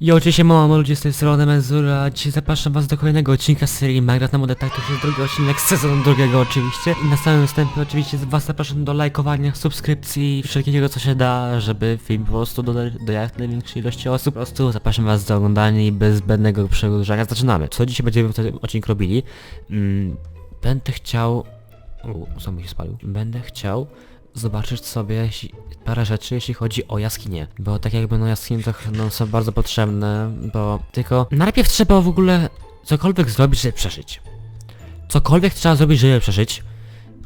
I oczywiście mama ludzie z tej strony Menzura, a dzisiaj zapraszam was do kolejnego odcinka z serii Minecraft na modetach, to już jest drugi odcinek z sezonu drugiego oczywiście. I na samym wstępie oczywiście was zapraszam do lajkowania, subskrypcji, wszelkiego co się da, żeby film po prostu dodać do jak największej ilości osób. Po prostu zapraszam was do oglądania i bez zbędnego przedłużania zaczynamy. Co dzisiaj będziemy w tym odcinku robili? Mm, będę chciał... U, co mi się spalił? Będę chciał zobaczyć sobie parę rzeczy, jeśli chodzi o jaskinie. Bo tak jakby no jaskinie to no, są bardzo potrzebne, bo tylko najpierw trzeba w ogóle cokolwiek zrobić, żeby przeżyć. Cokolwiek trzeba zrobić, żeby przeżyć.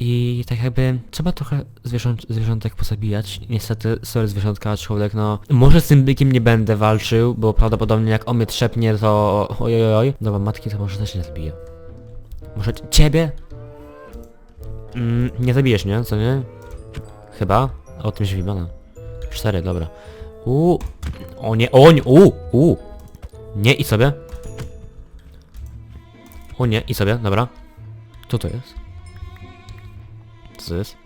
I tak jakby trzeba trochę zwierząt, zwierzątek pozabijać. Niestety, sorry zwierzątka, aczkolwiek no... Może z tym bykiem nie będę walczył, bo prawdopodobnie jak on mnie trzepnie, to... Oj, oj, oj. Dobra, matki to może też nie zabije. Może ciebie? Mm, nie zabijesz, nie? Co nie? Chyba? O tym Żwibana. Cztery, dobra. U, O nie, o nie, u, u. Nie i sobie. O nie, i sobie, dobra. Co to jest? Co to jest?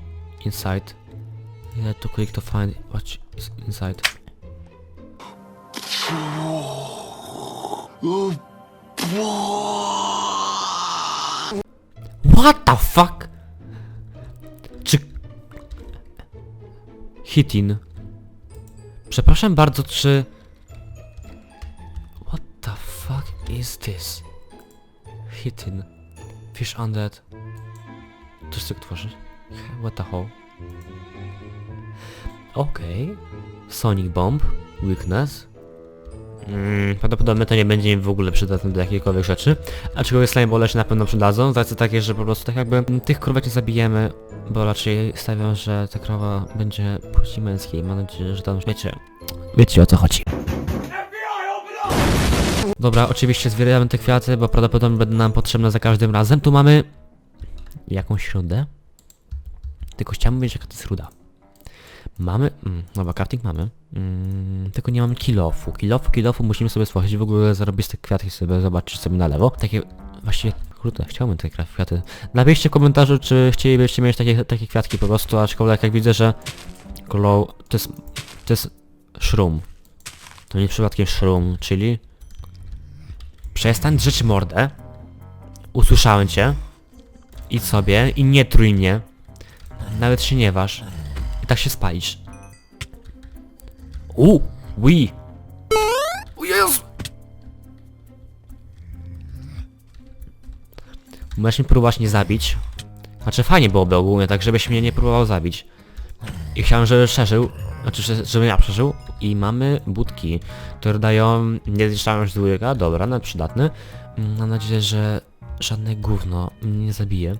Inside. Yeah, to click to find watch inside. What the fuck? Hitin. Przepraszam bardzo, czy... What the fuck is this? Hitin. Fish undead. Coś tak tworzy? What the hell? Okej. Sonic Bomb. Weakness. Mm, prawdopodobnie to nie będzie im w ogóle przydatne do jakiejkolwiek rzeczy. Aczkolwiek slimebole się na pewno przydadzą, z racji takiej, że po prostu tak jakby tych krówek nie zabijemy, bo raczej stawiam, że ta krowa będzie płci męskiej. Mam nadzieję, że tam wiecie. Wiecie o co chodzi. Dobra, oczywiście zbieramy te kwiaty, bo prawdopodobnie będą nam potrzebne za każdym razem. Tu mamy jakąś rudę. Tylko chciałbym wiedzieć jaka to jest ruda. Mamy, mm, dobra, crafting mamy. Mm, tylko nie mamy kilofu. Kilofu, kilofu musimy sobie stworzyć w ogóle zarobić te kwiaty i sobie zobaczyć sobie na lewo. Takie, właściwie, kurde, chciałbym te kwiaty. Napiszcie w komentarzu, czy chcielibyście mieć takie, takie kwiatki po prostu, aczkolwiek jak widzę, że glow, to jest, to jest shroom. To nie przypadkiem shroom, czyli... Przestań drzeć mordę. Usłyszałem cię. Idź sobie i nie trój mnie. Nawet się nie waż. I tak się spalisz. U, ui. O Jezu. Możesz mnie próbować nie zabić. Znaczy fajnie byłoby ogólnie, tak żebyś mnie nie próbował zabić. I chciałem, żeby przeżył. Znaczy, że- żebym ja przeżył. I mamy budki, które dają niezniszczalność dwójka. Dobra, nawet przydatny. Mm, Mam nadzieję, że żadne gówno mnie nie zabije.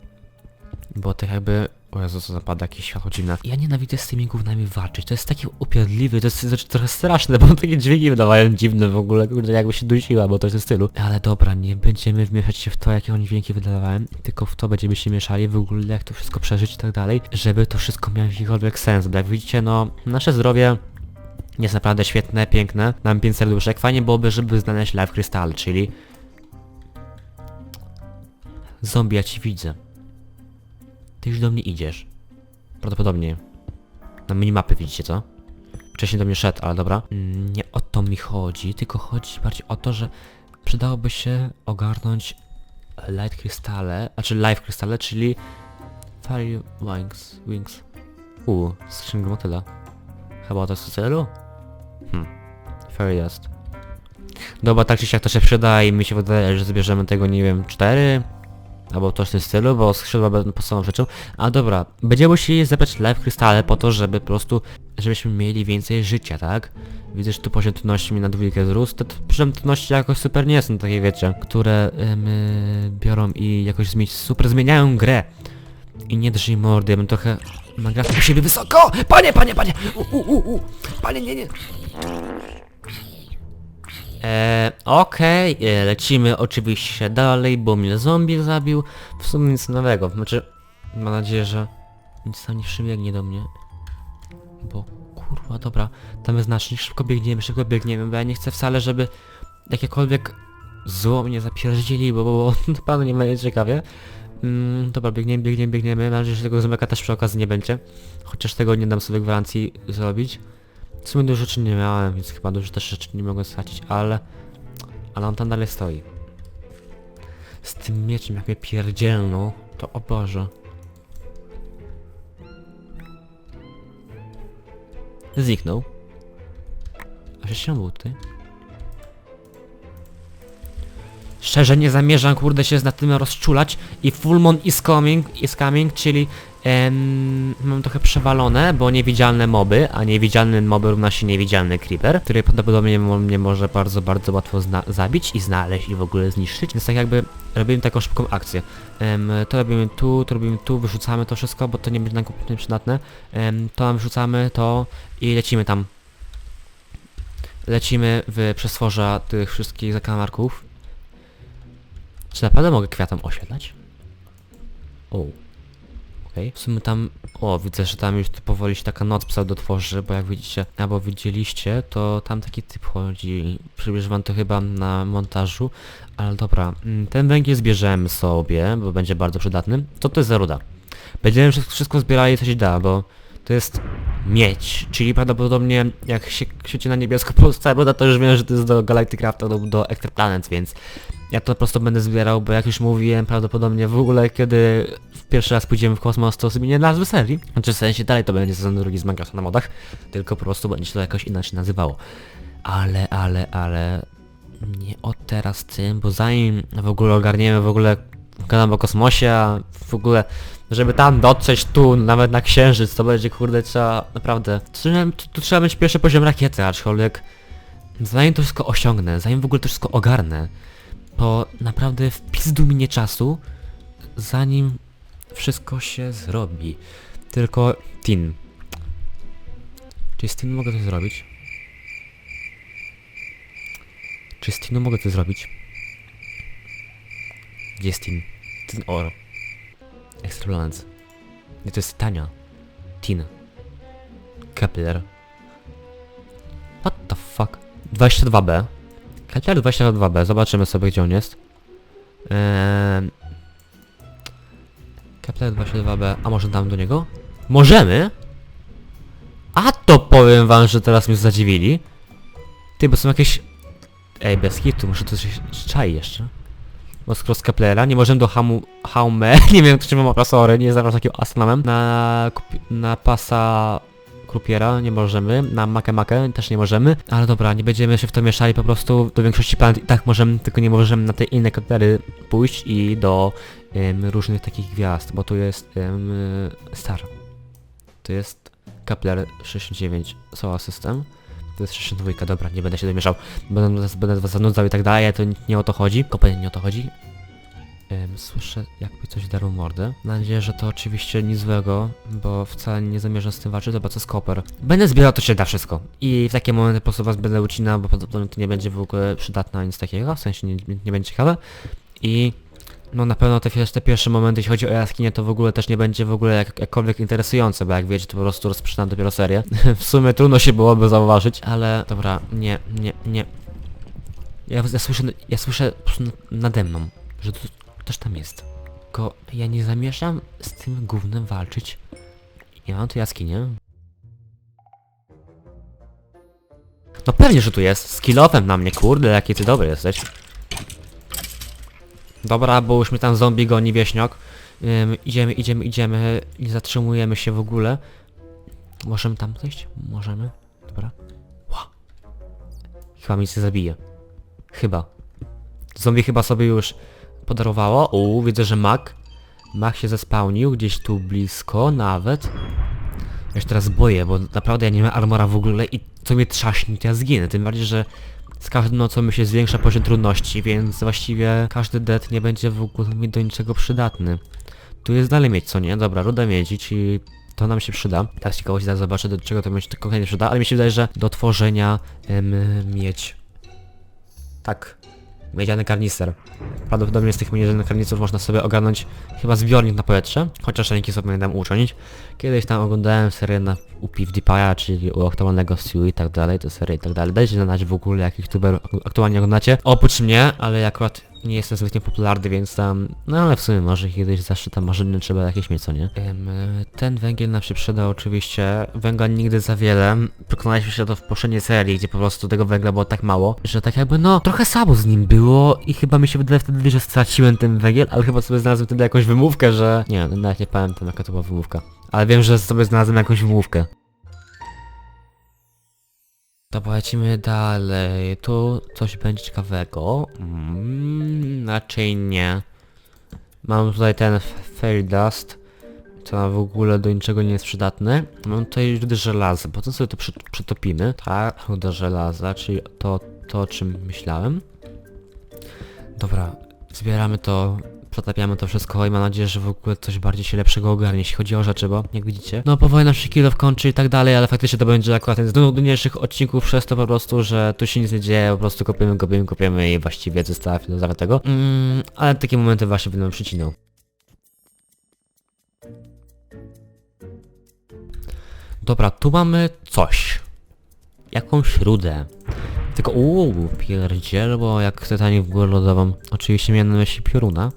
Bo tak jakby... O Jezu, co zapada jakieś światło dziwne. Ja nienawidzę z tymi gównami walczyć. To jest takie upierdliwe, to jest znaczy, trochę straszne, bo takie dźwięki wydawają dziwne w ogóle, kurde, jakby się dusiła, bo to jest w stylu. Ale dobra, nie będziemy wmieszać się w to, jakie oni dźwięki wydawałem, tylko w to będziemy się mieszali, w ogóle jak to wszystko przeżyć i tak dalej, żeby to wszystko miało jakikolwiek sens. Bo jak widzicie, no, nasze zdrowie jest naprawdę świetne, piękne. Mam 5 serduszek. Fajnie byłoby, żeby znaleźć live krystal, czyli... Zombie, ja ci widzę. Ty już do mnie idziesz. Prawdopodobnie. Na minimapy widzicie, co? Wcześniej do mnie szedł, ale dobra. Mm, Nie o to mi chodzi, tylko chodzi bardziej o to, że przydałoby się ogarnąć light krystale, znaczy live krystale, czyli fire wings, wings. U, skrzynka motyla. Chyba to jest w celu? Hmm. Fairy dust. Dobra, tak czy siak to się przyda i mi się wydaje, że zbierzemy tego, nie wiem, cztery albo w tym stylu, bo skrzydła będą podstawową rzeczą. A dobra, będziemy musieli zebrać live krystale po to, żeby po prostu, żebyśmy mieli więcej życia, tak? Widzę, że tu poziom trudności mi na dwójkę wzrósł. Te poziom trudności jakoś super nie są takie, wiecie, które ym, biorą i jakoś zmień, super zmieniają grę. I nie drżyj mordy, ja bym trochę nagrał u siebie wysoko! Panie, panie, panie! U, u, u, u! Panie, nie, nie! Eee, okej, e, lecimy oczywiście dalej, bo mnie zombie zabił. W sumie nic nowego, znaczy, mam nadzieję, że nic tam nie przybiegnie do mnie. Bo, kurwa, dobra, tam jest znacznik, szybko biegniemy, szybko biegniemy, bo ja nie chcę wcale, żeby jakiekolwiek zło mnie zapierdzieli, bo, bo, bo naprawdę nie będzie ciekawie. Mm, dobra, biegniemy, biegniemy, biegniemy, mam nadzieję, że tego zombiaka też przy okazji nie będzie. Chociaż tego nie dam sobie gwarancji zrobić. W sumie dużo rzeczy nie miałem, więc chyba dużo też rzeczy nie mogłem stracić, ale... Ale on tam dalej stoi. Z tym mieczem jak mnie pierdzielną, to o Boże. Zniknął. A że się był tutaj? Szczerze nie zamierzam kurde się nad tym rozczulać i full moon is coming, is coming, czyli em, mam trochę przewalone, bo niewidzialne moby, a niewidzialny moby równa się niewidzialny creeper, który prawdopodobnie mnie może bardzo, bardzo łatwo zabić i znaleźć i w ogóle zniszczyć, więc tak jakby robimy taką szybką akcję. Em, to robimy tu, to robimy tu, wyrzucamy to wszystko, bo to nie będzie nam kompletnie przydatne. Em, to nam wyrzucamy, to i lecimy tam. Lecimy w przestworza tych wszystkich zakamarków. Czy naprawdę mogę kwiatom osiedlać? O. Okej. W sumie tam... O, widzę, że tam już powoli się taka noc pseudo tworzy, bo jak widzicie, albo widzieliście, to tam taki typ chodzi. Przybliżę wam to chyba na montażu. Ale dobra, mm, ten węgiel zbierzemy sobie, bo będzie bardzo przydatny. Co to jest za ruda? Będziemy wszystko, zbierali co się da, bo to jest miedź, czyli prawdopodobnie jak się świeci na niebiesko polska ruda, to już wiem, że to jest do Galactic Crafta lub do Extra Planets, więc ja to po prostu będę zbierał, bo jak już mówiłem, prawdopodobnie w ogóle kiedy pierwszy raz pójdziemy w kosmos, to sobie nie nazwy serii. Znaczy w sensie dalej to będzie sezon drugi z Minecrafta na modach, tylko po prostu będzie to jakoś inaczej nazywało. Ale, ale, ale... Nie od teraz tym, bo zanim w ogóle ogarniemy w ogóle gadam o kosmosie, a w ogóle żeby tam dotrzeć tu, nawet na księżyc, to będzie kurde trzeba naprawdę... Tu, tu trzeba mieć pierwszy poziom rakiety, aczkolwiek zanim to wszystko osiągnę, zanim w ogóle to wszystko ogarnę, to naprawdę w pizdu minie czasu, zanim wszystko się zrobi. Tylko Tin. Czy z Tin mogę to zrobić? Czy z Tinu mogę to zrobić? Gdzie jest Tin? Tin Oro. Extra Balance. Nie, to jest Tania. Tin. Kepler. What the fuck? 22B. Kepler 22B. Zobaczymy sobie gdzie on jest. Eee... Kepler 22B. A może dam do niego? Możemy? A to powiem wam, że teraz mnie zadziwili. Ty, bo są jakieś... Ej, bez kitu, muszę coś czai jeszcze. Bo skoro z Keplera nie możemy do hamu... Haume, nie wiem czy mam oprasory, nie zaraz takim astronomem. Na... na pasa... Krupiera nie możemy, na Makę Makę też nie możemy, ale dobra, nie będziemy się w to mieszali, po prostu do większości planet i tak możemy, tylko nie możemy na te inne Keplery pójść i do różnych takich gwiazd, bo tu jest Star. To jest Kepler 69 Solar System. To jest 62, dobra, nie będę się domieszał. Będę, będę was zanudzał i tak dalej, ale to nie, o to chodzi. Kompletnie nie o to chodzi. Słyszę jakby coś darło mordę. Mam nadzieję, że to oczywiście nic złego, bo wcale nie zamierzam z tym walczyć, dobra, co z koper. Będę zbierał to się da wszystko. I w takie momenty po prostu was będę ucinał, bo prawdopodobnie to nie będzie w ogóle przydatne nic takiego, w sensie nie, nie będzie ciekawe. I no na pewno te, te pierwsze momenty, jeśli chodzi o jaskinię, to w ogóle też nie będzie w ogóle jak, jakkolwiek interesujące, bo jak wiecie, to po prostu rozpoczynam dopiero serię. w sumie trudno się byłoby zauważyć, ale dobra, nie, nie, nie. Ja, ja słyszę, ja słyszę po prostu nade mną, że to też tam jest. Tylko ja nie zamierzam z tym gównem walczyć. Ja mam tu jaskinię. No pewnie, że tu jest. Z kilofem na mnie, kurde, jaki ty dobry jesteś. Dobra, bo już mnie tam zombie goni wieśniok. Ym, idziemy, idziemy, idziemy. Nie zatrzymujemy się w ogóle. Możemy tam zejść? Możemy. Dobra. Ła. Chyba mi się zabije. Chyba. Zombie chyba sobie już podarowało. U, widzę, że mak. Mak się zespałnił gdzieś tu blisko nawet. Ja się teraz boję, bo naprawdę ja nie mam armora w ogóle i co mnie trzaśnie, to ja zginę. Tym bardziej, że z każdą nocą mi się zwiększa poziom trudności, więc właściwie każdy dead nie będzie w ogóle mi do niczego przydatny. Tu jest dalej miedź, co nie? Dobra, ruda miedzi, czyli to nam się przyda. Tak z ciekawości zaraz zobaczę, do czego to mi się konkretnie przyda, ale mi się wydaje, że do tworzenia em, miedź. Tak. Miedziany karnister. Prawdopodobnie z tych miedzianych karniców można sobie ogarnąć chyba zbiornik na powietrze, chociaż ręki sobie dam uczynić. Kiedyś tam oglądałem serię na, u PewDiePie'a, czyli u aktualnego Stu i tak dalej, te serie i tak dalej. Dajcie znać w ogóle jakich youtuberów aktualnie oglądacie. Oprócz mnie, ale akurat nie jestem zbytnio popularny, więc tam, no ale w sumie może kiedyś zawsze tam marzenie trzeba jakieś mieć, co nie? Em, e, ten węgiel nam się przyda oczywiście, węgla nigdy za wiele, przekonaliśmy się to w poprzedniej serii, gdzie po prostu tego węgla było tak mało, że tak jakby no, trochę słabo z nim było i chyba mi się wydaje wtedy, że straciłem ten węgiel, ale chyba sobie znalazłem wtedy jakąś wymówkę, że... Nie, nawet nie pamiętam jaka to była wymówka. Ale wiem, że sobie znalazłem jakąś wymówkę. To lecimy dalej. Tu coś będzie ciekawego. Mm, raczej nie. Mam tutaj ten Fail Dust. To w ogóle do niczego nie jest przydatny. Mam tutaj rudę żelaza. Potem sobie to przy, przytopimy. Tak, ruda żelaza, czyli to, to o czym myślałem. Dobra, zbieramy to, przetapiamy to wszystko i mam nadzieję, że w ogóle coś bardziej się lepszego ogarnie, jeśli chodzi o rzeczy, bo jak widzicie, no powoli nam się kilo kończy i tak dalej, ale faktycznie to będzie akurat jeden z nudniejszych odcinków przez to po prostu, że tu się nic nie dzieje, po prostu kopiemy, kopiemy, kopiemy i właściwie została filozofia tego. Mm, ale takie momenty właśnie będą przycinał. Dobra, tu mamy coś. Jakąś rudę. Tylko uuu, pierdzielbo, jak Titanic w górę lodową. Oczywiście miałem na myśli pioruna.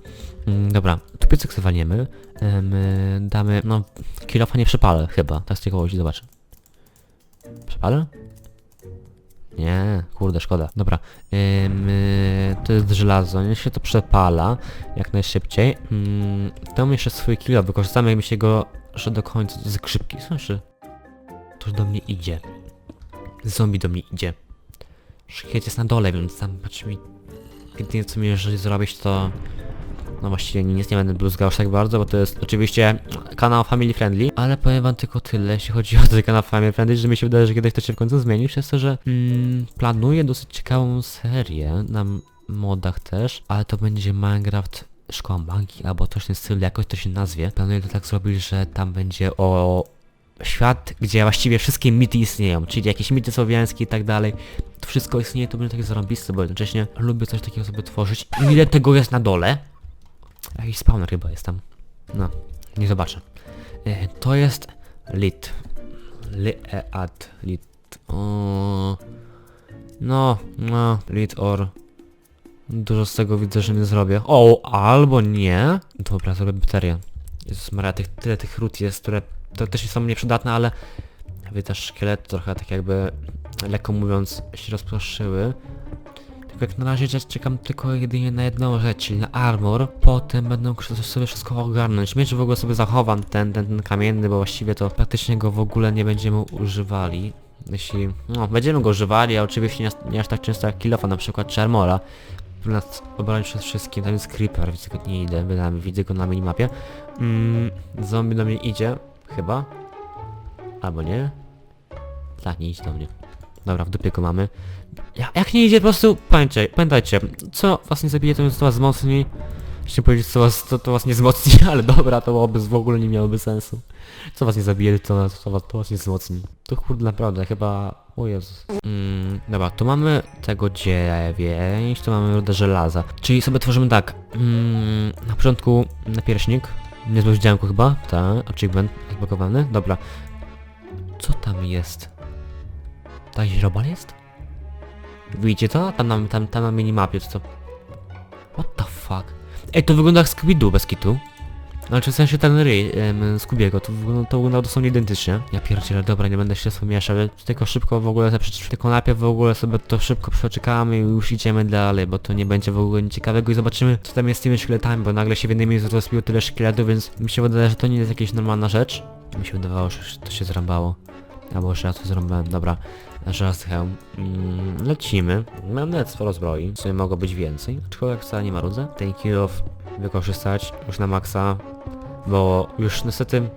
Mm, dobra, tu piecyk zwalniemy. Em, y, damy, no, kilofa nie przepalę chyba. Tak z ciekawości zobaczę. Przepalę? Nie, kurde, szkoda. Dobra, y, to jest żelazo, niech się to przepala jak najszybciej. Mm, dam jeszcze swój kilo, wykorzystamy jakby się go że do końca z grzybki. Słyszy? Ktoś do mnie idzie. Zombie do mnie idzie. Szkiet jest na dole, więc tam patrz mi... Jedynie co mi jeżeli zrobić to... No właściwie nic nie będę bluzgał aż tak bardzo, bo to jest oczywiście kanał family friendly, ale powiem wam tylko tyle, jeśli chodzi o ten kanał family friendly, że mi się wydaje, że kiedyś to się w końcu zmieni, przez to, że mm, planuję dosyć ciekawą serię na modach też, ale to będzie Minecraft Szkoła Magii, albo coś w tym stylu, jakoś to się nazwie. Planuję to tak zrobić, że tam będzie o świat, gdzie właściwie wszystkie mity istnieją, czyli jakieś mity słowiańskie i tak dalej. To wszystko istnieje, to będzie takie zarąbiste, bo jednocześnie lubię coś takiego sobie tworzyć. Ile tego jest na dole? Jakiś spawner chyba jest tam. No, nie zobaczę. E, to jest lit. Leat, lit. O, no, no, lit or. Dużo z tego widzę, że nie zrobię. O, albo nie. Dobra, zrobię baterię. Jezus Maria, tych, tyle tych ród jest, które to też są nieprzydatne, ale wy też szkielety trochę tak jakby, lekko mówiąc, się rozproszyły. Jak na razie czekam tylko jedynie na jedną rzecz, czyli na armor. Potem będę sobie wszystko ogarnąć. Miecz w ogóle sobie zachowam, ten, ten, ten kamienny, bo właściwie to praktycznie go w ogóle nie będziemy używali. Jeśli, no, będziemy go używali, a oczywiście nie, nie aż tak często jak kilofa na przykład, czy armora. By nas obronić przed wszystkim, tam jest creeper, widzę go nie idę, bynajmniej widzę go na minimapie. Mm, zombie do mnie idzie, chyba. Albo nie. Tak, nie idź do mnie. Dobra, w dupie go mamy. Ja, jak nie idzie, po prostu pamiętajcie, pamiętajcie, co was nie zabije, to jest to was wzmocni. Chciałem powiedzieć, co was, to, to was nie wzmocni, ale dobra, to byłoby, w ogóle nie miałoby sensu. Co was nie zabije, to, to, was, to was nie wzmocni. To kurde, naprawdę, chyba... O Jezus. Mm, dobra, tu mamy tego dziewięć, tu mamy rudę żelaza. Czyli sobie tworzymy tak. Mm, na początku napierśnik. Niezłe wdzianku chyba, tak, achievement odblokowany. Dobra. Co tam jest? Ta źrobal jest? Widzicie to? Tam na, tam, tam na minimapie, co? What the fuck? Ej, to wygląda jak Scooby-Doo bez kitu. Znaczy w sensie ten ryj em, Scoobiego, to, to wygląda dosłownie identycznie. Ja pierdzielę, dobra, nie będę się mieszał, tylko szybko w ogóle, prze- tylko najpierw w ogóle sobie to szybko przeczekamy i już idziemy dalej, bo to nie będzie w ogóle nic ciekawego i zobaczymy co tam jest z tymi szkieletami, bo nagle się w jednym miejscu rozbiło tyle szkieletów, więc mi się wydaje, że to nie jest jakaś normalna rzecz. Mi się wydawało, że to się zrąbało. Albo że ja to zrąbałem, dobra. Raz hełm. Mm, lecimy. Mam nawet sporo zbroi, w sumie mogło być więcej, aczkolwiek wcale nie marudzę. Ten kill off wykorzystać już na maksa, bo już niestety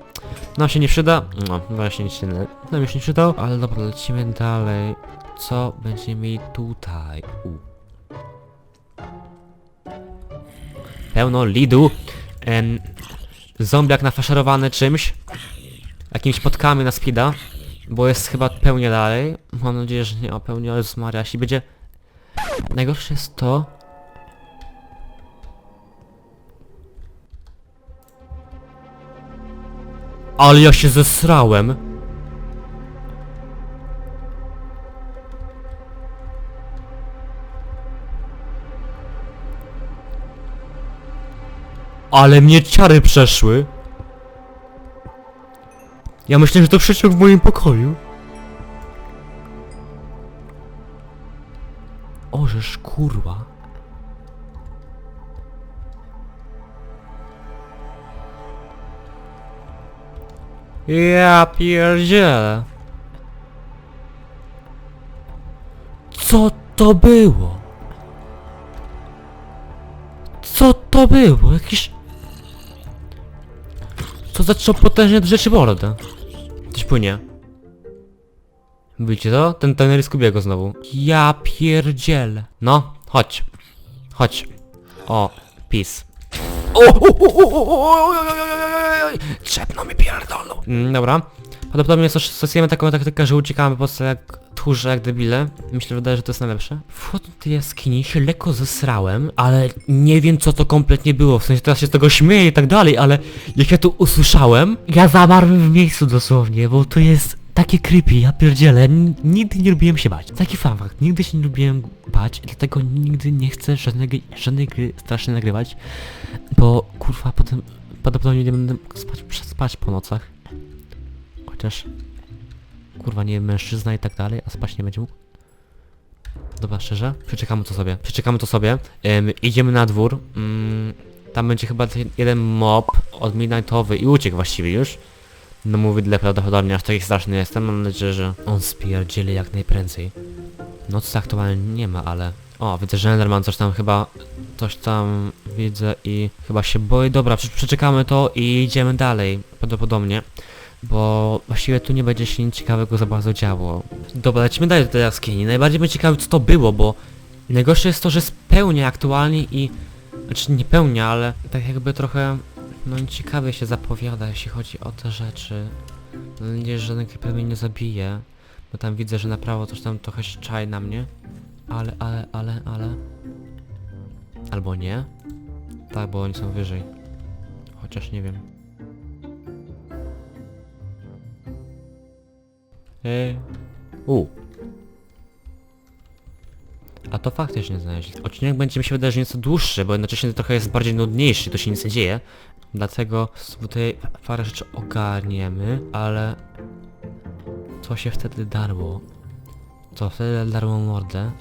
nam się nie przyda. No, właśnie się nam już nie przydał, ale dobra, lecimy dalej. Co będziemy mieli tutaj? U. Pełno lidu. Em, zombiak nafaszerowany czymś. Jakimiś podkami na speeda. Bo jest chyba pełnia dalej. Mam nadzieję, że nie ma pełni, ale Maria, jeśli będzie... Najgorsze jest to... Ale ja się zesrałem. Ale mnie ciary przeszły. Ja myślę, że to przeciąg w moim pokoju. Ożeż kurwa. Ja pierdzielę. Co to było? Co to było? Jakiś... Co zaczął potężnie drzeć mordę? Coś płynie. Widzicie to? Ten tener Skubiego znowu. Ja pierdziel. No, chodź. Chodź. O, pis. O, Trzepno mi pierdolną. Mm, dobra. Prawdopodobnie stosujemy taką taktykę, że uciekamy po prostu jak tchórze, jak debile. Myślę, wydaje, że to jest najlepsze. Wchodząc do tej jaskini się lekko zesrałem, ale nie wiem co to kompletnie było. W sensie teraz się z tego śmieję i tak dalej, ale jak ja to usłyszałem, ja zamarłem w miejscu dosłownie, bo to jest takie creepy, ja pierdzielę. Nigdy nie lubiłem się bać. Taki fan fakt, nigdy się nie lubiłem bać, dlatego nigdy nie chcę żadnego, żadnej gry strasznie nagrywać, bo kurwa potem prawdopodobnie nie będę spać, spać po nocach. Chociaż kurwa nie mężczyzna i tak dalej, a spać nie będzie mógł. Dobra, szczerze? Przeczekamy to sobie. Przeczekamy to sobie. Idziemy na dwór. Ym, tam będzie chyba jeden mob od midnightowy i uciekł właściwie już. No mówi dla prawdopodobnie aż taki straszny jestem. Mam nadzieję, że on spierdzieli jak najprędzej. Nocy aktualnie nie ma, ale... O, widzę, że Enderman coś tam chyba... Coś tam widzę i chyba się boi. Dobra, prze- przeczekamy to i idziemy dalej. Prawdopodobnie. Bo właściwie tu nie będzie się nic ciekawego za bardzo działo. Dobra, lecimy dalej do tej jaskini. Najbardziej mnie ciekawi co to było, bo najgorsze jest to, że spełnia aktualnie i... Znaczy nie pełnia, ale tak jakby trochę... No ciekawie się zapowiada, jeśli chodzi o te rzeczy. Mam nadzieję, że żaden creeper mnie nie zabije. Bo tam widzę, że na prawo coś tam trochę się czai na mnie. Ale, ale, ale, ale... Albo nie? Tak, bo oni są wyżej. Chociaż nie wiem. Eee. U. A to faktycznie znaleźli. Odcinek będzie mi się wydaje, że nieco dłuższy, bo jednocześnie trochę jest bardziej nudniejszy, to się nic nie dzieje. Dlatego tutaj parę rzeczy ogarniemy, ale... Co się wtedy darło? Co wtedy darło mordę?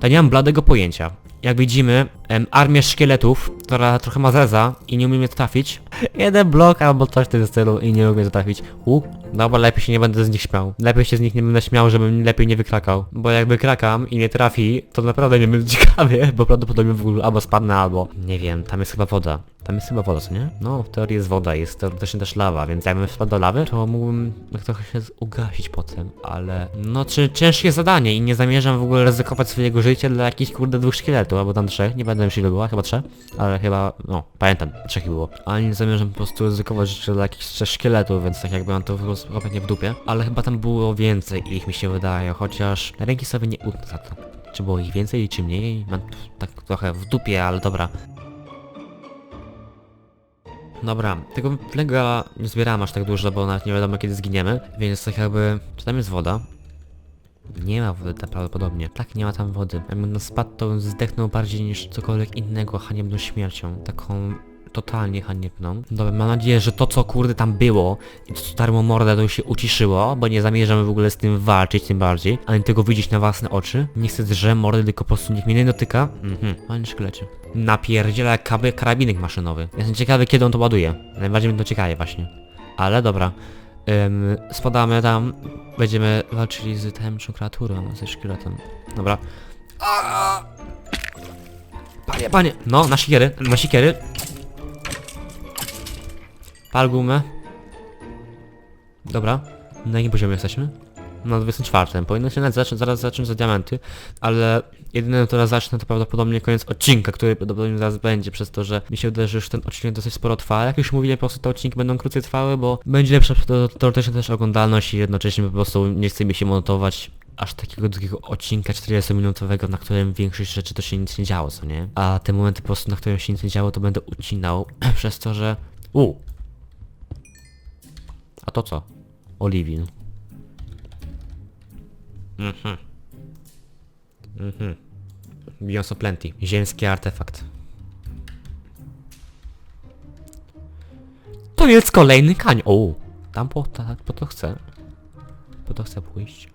To nie mam bladego pojęcia. Jak widzimy, em, armię szkieletów, która trochę ma zeza i nie umie mnie trafić. Jeden blok albo coś w tym stylu i nie umie mnie trafić. U, dobra, lepiej się nie będę z nich śmiał. Lepiej się z nich nie będę śmiał, żebym lepiej nie wykrakał. Bo jak wykrakam i nie trafi, to naprawdę nie będzie ciekawie, bo prawdopodobnie w ogóle albo spadnę, albo... Nie wiem, tam jest chyba woda. Tam jest chyba woda, co nie? No, w teorii jest woda, jest teoretycznie też lawa, więc jakbym wpadł do lawy, to mógłbym trochę się ugasić potem, ale... No, czy ciężkie zadanie i nie zamierzam w ogóle ryzykować swojego życia dla jakichś kurde dwóch szkieletów, albo tam trzech, nie będę już ile było, chyba trzech, ale chyba, no, pamiętam, trzech ich było. Ale nie zamierzam po prostu ryzykować życia dla jakichś trzech szkieletów, więc tak jakby mam to kompletnie w dupie. Ale chyba tam było więcej ich mi się wydaje, chociaż ręki sobie nie utnę za to. Czy było ich więcej, czy mniej? Mam tak trochę w dupie, ale dobra. Dobra, tego węgla nie zbierałem aż tak dużo, bo nawet nie wiadomo kiedy zginiemy, więc tak jakby... Czy tam jest woda? Nie ma wody tam prawdopodobnie. Tak, nie ma tam wody. Jakbym no spadł, to bym zdechnął bardziej niż cokolwiek innego haniebną śmiercią. Taką totalnie haniebną. Dobra, mam nadzieję, że to co kurde tam było i to co darmo mordę to już się uciszyło, bo nie zamierzam w ogóle z tym walczyć tym bardziej, ani tego widzieć na własne oczy. Nie chcę drze mordy, tylko po prostu niech mnie nie dotyka. Mhm, fajny szkielecie. Napierdziela jak karabinek maszynowy. Jestem ciekawy kiedy on to ładuje. Najbardziej mnie to ciekawie właśnie. Ale dobra. Ym, spadamy tam, będziemy walczyli z tajemniczą kreaturą, ze szkieletem. Dobra. Panie, panie! No, na sikiery, na sikiery. Pal gumę. Dobra. Na jakim poziomie jesteśmy? Na 24. Powinno się nawet zacząć, zaraz zacząć za diamenty, ale jedyne, które zacznę to prawdopodobnie koniec odcinka, który prawdopodobnie zaraz będzie, przez to, że mi się wydaje, że już ten odcinek dosyć sporo trwa. Jak już mówiłem, po prostu te odcinki będą krócej trwały, bo będzie lepsza to- teoretycznie też oglądalność i jednocześnie po prostu nie chce mi się montować aż takiego długiego odcinka 40-minutowego, na którym większość rzeczy to się nic nie działo, co nie? A te momenty po prostu, na którym się nic nie działo, to będę ucinał, przez to, że... U. A to co? Oliwin. Mhm. Mhm. Beyond Plenty. Ziemski artefakt. tam jest kolejny kań. O, tam po, ta, po to chcę. Po to chcę pójść.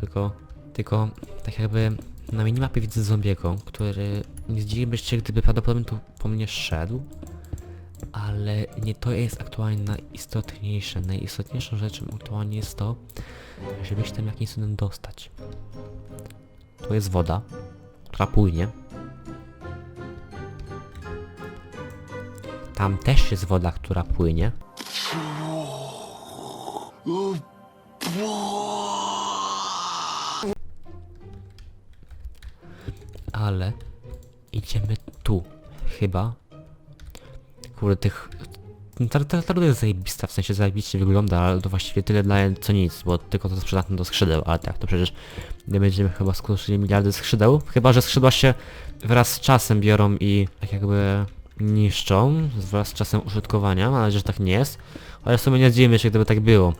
Tylko, tylko, tak jakby na minimapie widzę zombiego, który nie zdziwiłbyś się, gdyby prawdopodobnie tu po mnie szedł. Ale nie to jest aktualnie najistotniejsze. Najistotniejszą rzeczą aktualnie jest to, żeby się tam jakimś cudem dostać. Tu jest woda, która płynie. Tam też jest woda, która płynie. Ale idziemy tu, chyba. Kurde, tych... Ta, ta, ta ruda jest zajebista, w sensie zajebiście wygląda, ale to właściwie tyle dla co nic, bo tylko to jest przydatne do skrzydeł, ale tak, to przecież nie będziemy chyba skruszyli miliardy skrzydeł, chyba że skrzydła się wraz z czasem biorą i tak jakby niszczą, wraz z czasem użytkowania, mam nadzieję, że tak nie jest, ale w sumie nie zdziwimy się, gdyby tak było.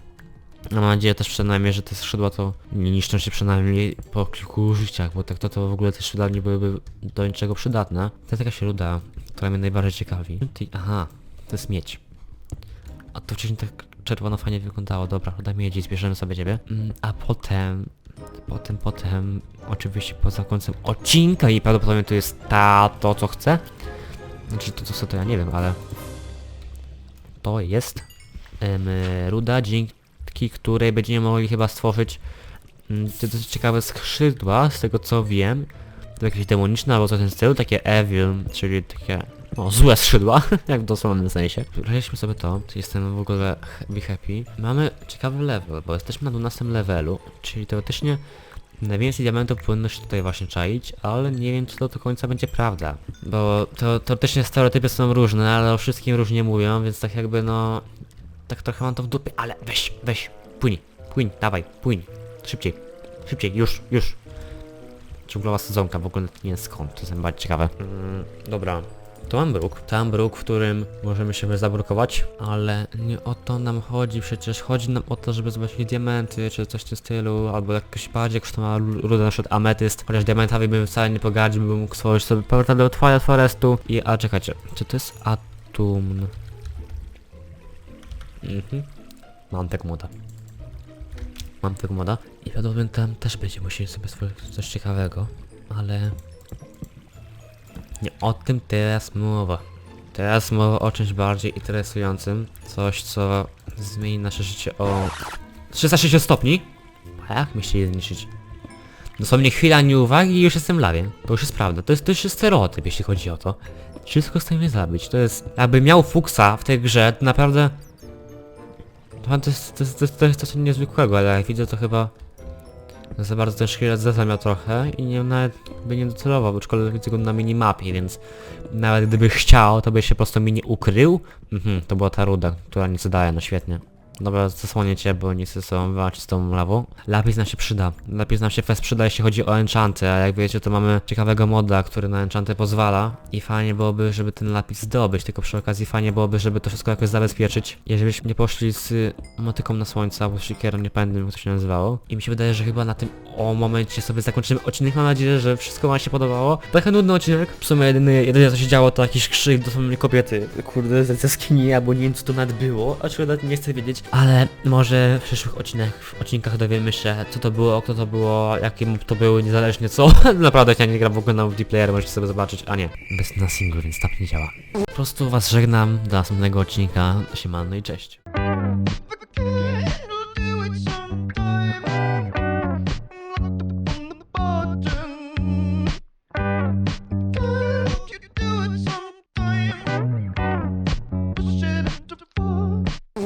Mam nadzieję też przynajmniej, że te skrzydła to niszczą się przynajmniej po kilku użyciach, bo tak to, to w ogóle te skrzydła nie byłyby do niczego przydatne. To jest jakaś ruda, która mnie najbardziej ciekawi. Aha, to jest miedź. A to wcześniej tak czerwono fajnie wyglądało, dobra, ruda miedzi, zbierzemy sobie ciebie. Mm, a potem, potem, potem, oczywiście poza końcem odcinka i prawdopodobnie to jest ta, to co chcę. Znaczy to co chcę to ja nie wiem, ale to jest em, ruda, dzięki której będziemy mogli chyba stworzyć mm, dosyć ciekawe skrzydła, z tego co wiem. To jakieś demoniczne albo coś w tym stylu, takie evil, czyli takie no, złe skrzydła, jak w dosłownym sensie. Przejdziemy sobie to, jestem w ogóle happy happy. Mamy ciekawy level, bo jesteśmy na 12 levelu, czyli teoretycznie najwięcej diamentów powinno się tutaj właśnie czaić, ale nie wiem czy to do końca będzie prawda. Bo to teoretycznie stereotypy są różne, ale o wszystkim różnie mówią, więc tak jakby no... Tak trochę mam to w dupie, ale weź, weź, płyń, płyń, dawaj, płyń. Szybciej, szybciej, już, już. Dżunglowa sezonka, w ogóle nie skąd, to jest bardzo ciekawe. Mm, dobra, to mam bruk. To mam bruk, w którym możemy się zablokować, ale nie o to nam chodzi, przecież chodzi nam o to, żeby zobaczyć diamenty, czy coś w tym stylu, albo jakoś bardziej kosztowna ruda, na przykład ametyst, chociaż diamentowi bym wcale nie pogardził, bym mógł stworzyć sobie portal do Twilight Forestu i, a czekajcie, czy to jest Atum? Mhm. Mam tak moda. Mam tak moda. I prawdopodobnie tam też będziemy musieli sobie stworzyć coś ciekawego, ale... Nie o tym teraz mowa. Teraz mowa o czymś bardziej interesującym. Coś, co zmieni nasze życie o 360 stopni. A jak myślcie je zniszczyć? Dosłownie chwila nieuwagi i już jestem lawie. To już jest prawda. To jest, to już jest stereotyp, jeśli chodzi o to. Wszystko chce mnie zabić. To jest... Jakby miał fuksa w tej grze, to naprawdę... To jest, to jest, to jest, to jest coś niezwykłego, ale jak widzę to chyba... Za bardzo ten szkielet zamiał trochę i nie, nawet by nie docelował, aczkolwiek widzę go na minimapie, więc nawet gdyby chciał, to by się po prostu mi nie ukrył. Mhm, to była ta ruda, która nic daje, no świetnie. Dobra, zasłonię cię, bo nie chcę z tobą walczyć z tą lawą. Lapis nam się przyda. Lapis nam się fest przyda, jeśli chodzi o enchanty, a jak wiecie, to mamy ciekawego moda, który na enchanty pozwala. I fajnie byłoby, żeby ten lapis zdobyć, tylko przy okazji fajnie byłoby, żeby to wszystko jakoś zabezpieczyć. Jeżeli byśmy nie poszli z motyką na słońce, albo siekierą, nie pamiętam jak to się nazywało. I mi się wydaje, że chyba na tym o momencie sobie zakończymy odcinek. Mam nadzieję, że wszystko wam się podobało. Trochę nudny odcinek. W sumie jedyny, jedyne co się działo to jakiś krzyk dosłownie kobiety. Kurde, ze skini, albo nie wiem co to nawet było. Aczkolwiek nie chcę wiedzieć. Ale może w przyszłych odcinkach, w odcinkach dowiemy się co to było, kto to było, jakie to były, niezależnie co. Naprawdę ja nie gram w ogóle na multiplayer, możecie sobie zobaczyć. A nie, bez na single, więc tak nie działa. Po prostu was żegnam do następnego odcinka. Siemano i cześć.